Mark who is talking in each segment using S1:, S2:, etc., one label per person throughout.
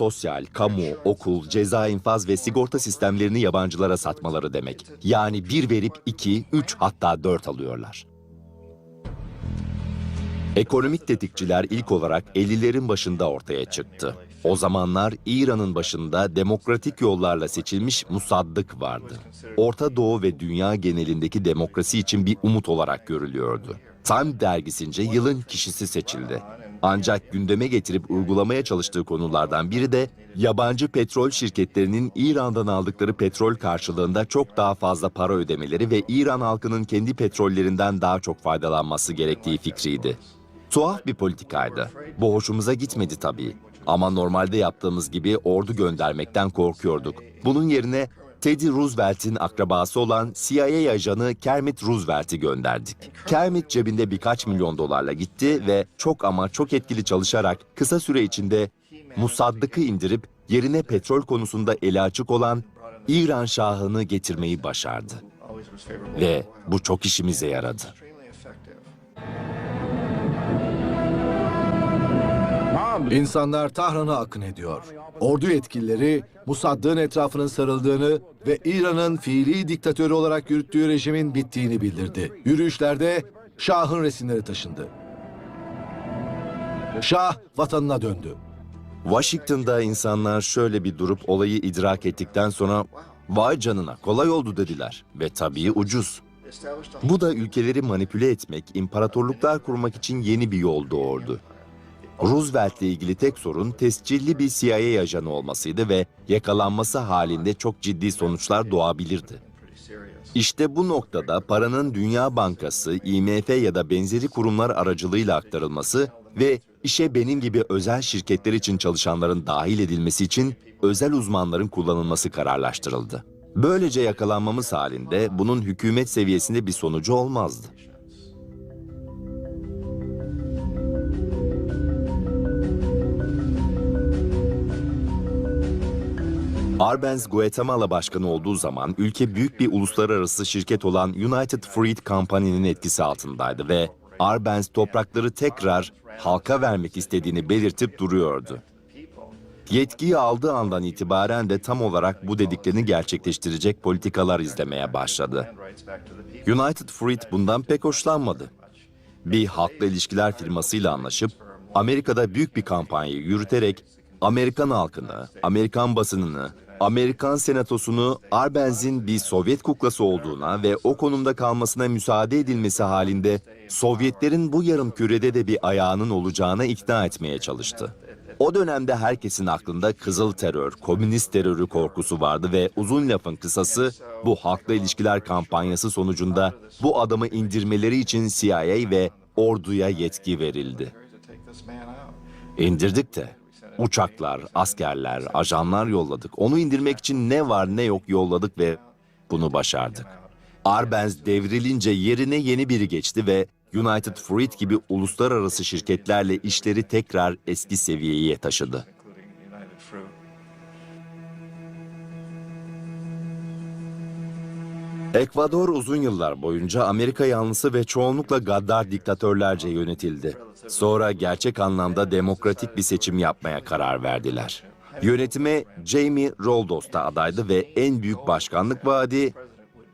S1: sosyal, kamu, okul, ceza infaz ve sigorta sistemlerini yabancılara satmaları demek. Yani bir verip iki, üç hatta dört alıyorlar. Ekonomik tetikçiler ilk olarak 50'lerin başında ortaya çıktı. O zamanlar İran'ın başında demokratik yollarla seçilmiş Musaddık vardı. Orta Doğu ve dünya genelindeki demokrasi için bir umut olarak görülüyordu. Time dergisince yılın kişisi seçildi. Ancak gündeme getirip uygulamaya çalıştığı konulardan biri de yabancı petrol şirketlerinin İran'dan aldıkları petrol karşılığında çok daha fazla para ödemeleri ve İran halkının kendi petrollerinden daha çok faydalanması gerektiği fikriydi. Tuhaf bir politikaydı. Bu hoşumuza gitmedi tabii. Ama normalde yaptığımız gibi ordu göndermekten korkuyorduk. Bunun yerine Teddy Roosevelt'in akrabası olan CIA ajanı Kermit Roosevelt'i gönderdik. Kermit cebinde birkaç milyon dolarla gitti ve çok ama çok etkili çalışarak kısa süre içinde Musaddık'ı indirip yerine petrol konusunda eli açık olan İran Şahı'nı getirmeyi başardı. Ve bu çok işimize yaradı.
S2: İnsanlar Tahran'a akın ediyor. Ordu yetkilileri Musaddığ'ın etrafının sarıldığını ve İran'ın fiili diktatörü olarak yürüttüğü rejimin bittiğini bildirdi. Yürüyüşlerde Şah'ın resimleri taşındı. Şah vatanına döndü.
S1: Washington'da insanlar şöyle bir durup olayı idrak ettikten sonra vay canına kolay oldu dediler ve tabii ucuz. Bu da ülkeleri manipüle etmek, imparatorluklar kurmak için yeni bir yol doğurdu. Roosevelt'le ilgili tek sorun tescilli bir CIA ajanı olmasıydı ve yakalanması halinde çok ciddi sonuçlar doğabilirdi. İşte bu noktada paranın Dünya Bankası, IMF ya da benzeri kurumlar aracılığıyla aktarılması ve işe benim gibi özel şirketler için çalışanların dahil edilmesi için özel uzmanların kullanılması kararlaştırıldı. Böylece yakalanmamız halinde bunun hükümet seviyesinde bir sonucu olmazdı. Arbenz Guatemala başkanı olduğu zaman ülke büyük bir uluslararası şirket olan United Fruit Company'nin etkisi altındaydı ve Arbenz toprakları tekrar halka vermek istediğini belirtip duruyordu. Yetkiyi aldığı andan itibaren de tam olarak bu dediklerini gerçekleştirecek politikalar izlemeye başladı. United Fruit bundan pek hoşlanmadı. Bir halkla ilişkiler firmasıyla anlaşıp Amerika'da büyük bir kampanyayı yürüterek Amerikan halkını, Amerikan basınını, Amerikan senatosunu Arbenz'in bir Sovyet kuklası olduğuna ve o konumda kalmasına müsaade edilmesi halinde Sovyetlerin bu yarım kürede de bir ayağının olacağına ikna etmeye çalıştı. O dönemde herkesin aklında kızıl terör, komünist terörü korkusu vardı ve uzun lafın kısası bu halkla ilişkiler kampanyası sonucunda bu adamı indirmeleri için CIA ve orduya yetki verildi. İndirdik de. Uçaklar, askerler, ajanlar yolladık. Onu indirmek için ne var ne yok yolladık ve bunu başardık. Arbenz devrilince yerine yeni biri geçti ve United Fruit gibi uluslararası şirketlerle işleri tekrar eski seviyeye taşıdı. Ekvador uzun yıllar boyunca Amerika yanlısı ve çoğunlukla gaddar diktatörlerce yönetildi. Sonra gerçek anlamda demokratik bir seçim yapmaya karar verdiler. Yönetime Jamie Roldos da adaydı ve en büyük başkanlık vaadi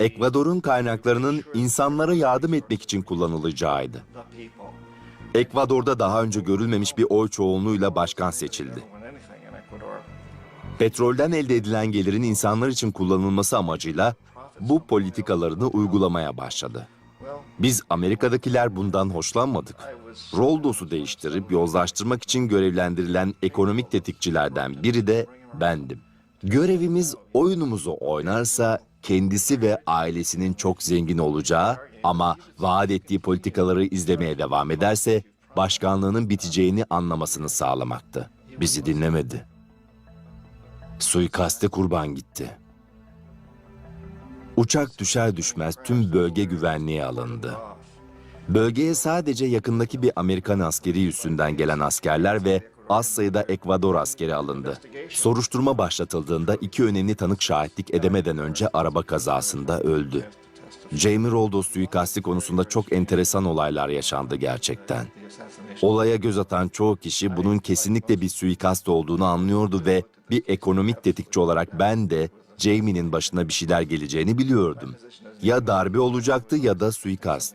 S1: Ekvador'un kaynaklarının insanlara yardım etmek için kullanılacağıydı. Ekvador'da daha önce görülmemiş bir oy çoğunluğuyla başkan seçildi. Petrolden elde edilen gelirin insanlar için kullanılması amacıyla bu politikalarını uygulamaya başladı. Biz Amerika'dakiler bundan hoşlanmadık. Roldos'u değiştirip yozlaştırmak için görevlendirilen ekonomik tetikçilerden biri de bendim. Görevimiz oyunumuzu oynarsa kendisi ve ailesinin çok zengin olacağı ama vaat ettiği politikaları izlemeye devam ederse başkanlığının biteceğini anlamasını sağlamaktı. Bizi dinlemedi. Suikaste kurban gitti. Uçak düşer düşmez tüm bölge güvenliğe alındı. Bölgeye sadece yakındaki bir Amerikan askeri üssünden gelen askerler ve az sayıda Ekvador askeri alındı. Soruşturma başlatıldığında iki önemli tanık şahitlik edemeden önce araba kazasında öldü. Jamie Roldos suikasti konusunda çok enteresan olaylar yaşandı gerçekten. Olaya göz atan çoğu kişi bunun kesinlikle bir suikast olduğunu anlıyordu ve bir ekonomik tetikçi olarak ben de Jamie'nin başına bir şeyler geleceğini biliyordum. Ya darbe olacaktı ya da suikast.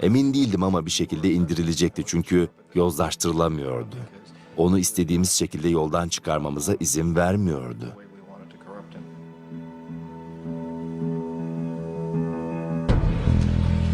S1: Emin değildim ama bir şekilde indirilecekti çünkü yozlaştırılamıyordu. Onu istediğimiz şekilde yoldan çıkarmamıza izin vermiyordu.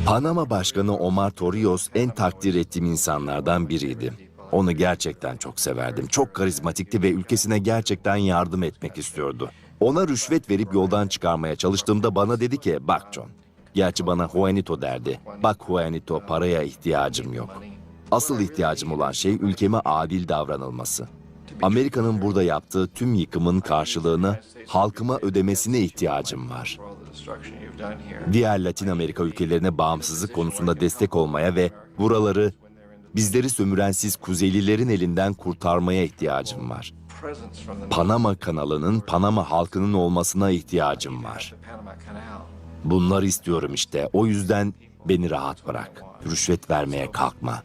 S1: Panama Başkanı Omar Torrijos en takdir ettiğim insanlardan biriydi. Onu gerçekten çok severdim. Çok karizmatikti ve ülkesine gerçekten yardım etmek istiyordu. Ona rüşvet verip yoldan çıkarmaya çalıştığımda bana dedi ki, bak John, gerçi bana Juanito derdi. Bak Juanito, paraya ihtiyacım yok. Asıl ihtiyacım olan şey ülkeme adil davranılması. Amerika'nın burada yaptığı tüm yıkımın karşılığını halkıma ödemesine ihtiyacım var. Diğer Latin Amerika ülkelerine bağımsızlık konusunda destek olmaya ve buraları bizleri sömürensiz Kuzeylilerin elinden kurtarmaya ihtiyacım var. Panama kanalının Panama halkının olmasına ihtiyacım var. Bunları istiyorum işte. O yüzden beni rahat bırak. Rüşvet vermeye kalkma.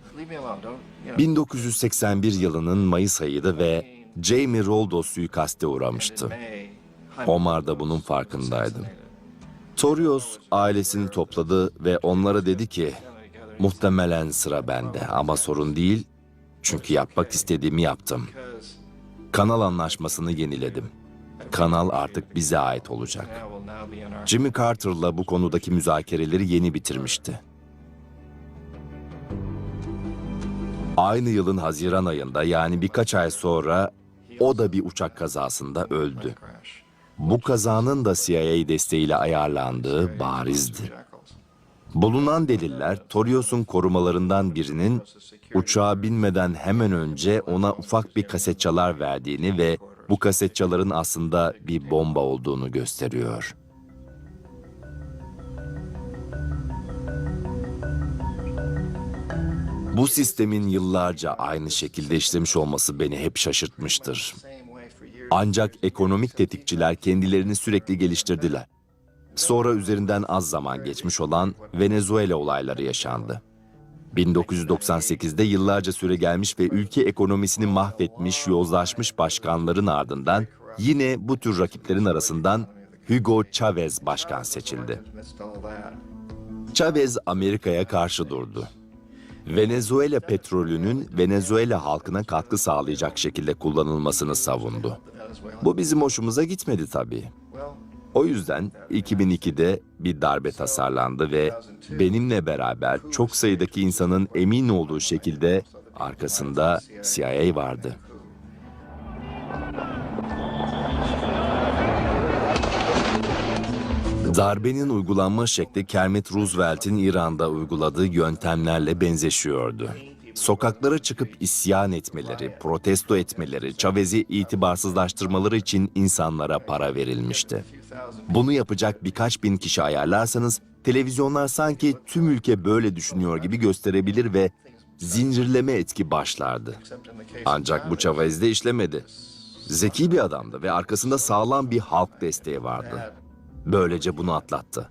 S1: 1981 yılının Mayıs ayıydı ve Jamie Roldos suikaste uğramıştı. Omar da bunun farkındaydı. Torios ailesini topladı ve onlara dedi ki, muhtemelen sıra bende ama sorun değil çünkü yapmak istediğimi yaptım. Kanal anlaşmasını yeniledim. Kanal artık bize ait olacak. Jimmy Carter'la bu konudaki müzakereleri yeni bitirmişti. Aynı yılın Haziran ayında yani birkaç ay sonra o da bir uçak kazasında öldü. Bu kazanın da CIA desteğiyle ayarlandığı barizdi. Bulunan deliller Torios'un korumalarından birinin uçağa binmeden hemen önce ona ufak bir kaset çalar verdiğini ve bu kaset çaların aslında bir bomba olduğunu gösteriyor. Bu sistemin yıllarca aynı şekilde işlemiş olması beni hep şaşırtmıştır. Ancak ekonomik tetikçiler kendilerini sürekli geliştirdiler. Sonra üzerinden az zaman geçmiş olan Venezuela olayları yaşandı. 1998'de yıllarca süre gelmiş ve ülke ekonomisini mahvetmiş, yozlaşmış başkanların ardından yine bu tür rakiplerin arasından Hugo Chavez başkan seçildi. Chavez Amerika'ya karşı durdu. Venezuela petrolünün Venezuela halkına katkı sağlayacak şekilde kullanılmasını savundu. Bu bizim hoşumuza gitmedi tabii. O yüzden 2002'de bir darbe tasarlandı ve benimle beraber çok sayıdaki insanın emin olduğu şekilde arkasında CIA vardı. Darbenin uygulanma şekli Kermit Roosevelt'in İran'da uyguladığı yöntemlerle benzeşiyordu. Sokaklara çıkıp isyan etmeleri, protesto etmeleri, Chavez'i itibarsızlaştırmaları için insanlara para verilmişti. Bunu yapacak birkaç bin kişi ayarlarsanız televizyonlar sanki tüm ülke böyle düşünüyor gibi gösterebilir ve zincirleme etki başlardı. Ancak bu Chavez'de işlemedi. Zeki bir adamdı ve arkasında sağlam bir halk desteği vardı. Böylece bunu atlattı.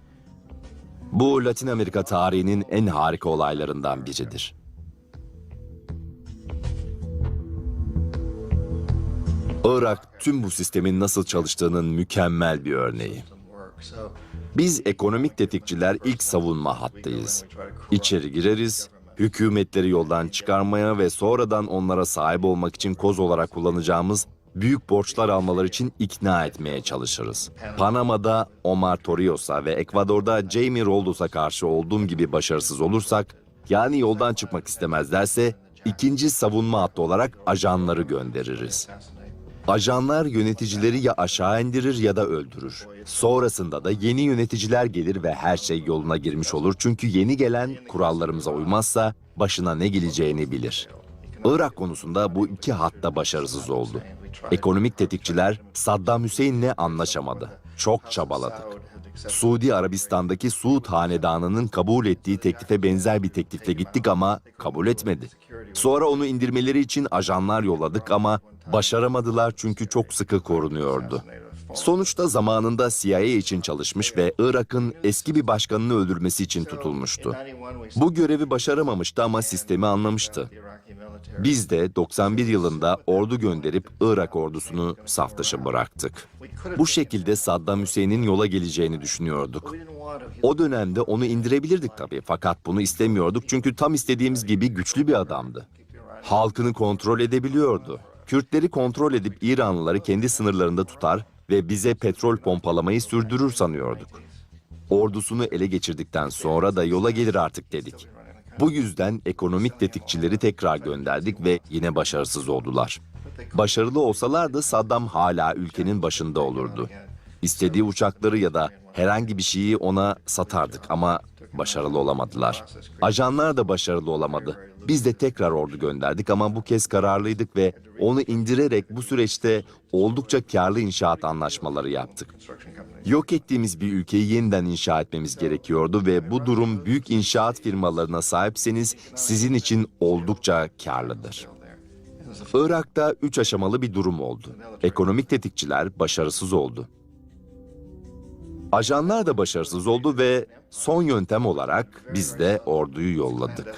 S1: Bu Latin Amerika tarihinin en harika olaylarından biridir. Irak tüm bu sistemin nasıl çalıştığının mükemmel bir örneği. Biz ekonomik tetikçiler ilk savunma hattıyız. İçeri gireriz, hükümetleri yoldan çıkarmaya ve sonradan onlara sahip olmak için koz olarak kullanacağımız büyük borçlar almaları için ikna etmeye çalışırız. Panama'da Omar Torrijos'a ve Ekvador'da Jamie Roldos'a karşı olduğum gibi başarısız olursak, yani yoldan çıkmak istemezlerse ikinci savunma hattı olarak ajanları göndeririz. Ajanlar yöneticileri ya aşağı indirir ya da öldürür. Sonrasında da yeni yöneticiler gelir ve her şey yoluna girmiş olur. Çünkü yeni gelen kurallarımıza uymazsa başına ne geleceğini bilir. Irak konusunda bu iki hatta başarısız oldu. Ekonomik tetikçiler Saddam Hüseyin'le anlaşamadı. Çok çabaladık. Suudi Arabistan'daki Suud Hanedanı'nın kabul ettiği teklife benzer bir teklifle gittik ama kabul etmedi. Sonra onu indirmeleri için ajanlar yolladık ama başaramadılar çünkü çok sıkı korunuyordu. Sonuçta zamanında CIA için çalışmış ve Irak'ın eski bir başkanını öldürmesi için tutulmuştu. Bu görevi başaramamıştı ama sistemi anlamıştı. Biz de 91 yılında ordu gönderip Irak ordusunu saf dışı bıraktık. Bu şekilde Saddam Hüseyin'in yola geleceğini düşünüyorduk. O dönemde onu indirebilirdik tabii fakat bunu istemiyorduk çünkü tam istediğimiz gibi güçlü bir adamdı. Halkını kontrol edebiliyordu. Kürtleri kontrol edip İranlıları kendi sınırlarında tutar ve bize petrol pompalamayı sürdürür sanıyorduk. Ordusunu ele geçirdikten sonra da yola gelir artık dedik. Bu yüzden ekonomik tetikçileri tekrar gönderdik ve yine başarısız oldular. Başarılı olsalardı Saddam hala ülkenin başında olurdu. İstediği uçakları ya da herhangi bir şeyi ona satardık ama başarılı olamadılar. Ajanlar da başarılı olamadı. Biz de tekrar ordu gönderdik ama bu kez kararlıydık ve onu indirerek bu süreçte oldukça karlı inşaat anlaşmaları yaptık. Yok ettiğimiz bir ülkeyi yeniden inşa etmemiz gerekiyordu ve bu durum büyük inşaat firmalarına sahipseniz sizin için oldukça karlıdır. Irak'ta üç aşamalı bir durum oldu. Ekonomik tetikçiler başarısız oldu. Ajanlar da başarısız oldu ve son yöntem olarak biz de orduyu yolladık.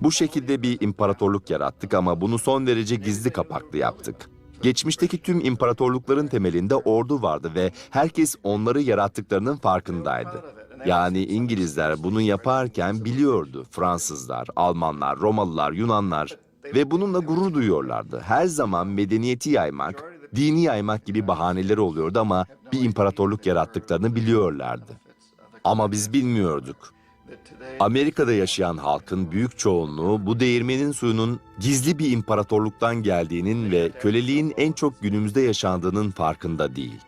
S1: Bu şekilde bir imparatorluk yarattık ama bunu son derece gizli kapaklı yaptık. Geçmişteki tüm imparatorlukların temelinde ordu vardı ve herkes onları yarattıklarının farkındaydı. Yani İngilizler bunu yaparken biliyordu. Fransızlar, Almanlar, Romalılar, Yunanlar ve bununla gurur duyuyorlardı. Her zaman medeniyeti yaymak, dini yaymak gibi bahaneleri oluyordu ama bir imparatorluk yarattıklarını biliyorlardı. Ama biz bilmiyorduk. Amerika'da yaşayan halkın büyük çoğunluğu bu değirmenin suyunun gizli bir imparatorluktan geldiğinin ve köleliğin en çok günümüzde yaşandığının farkında değil.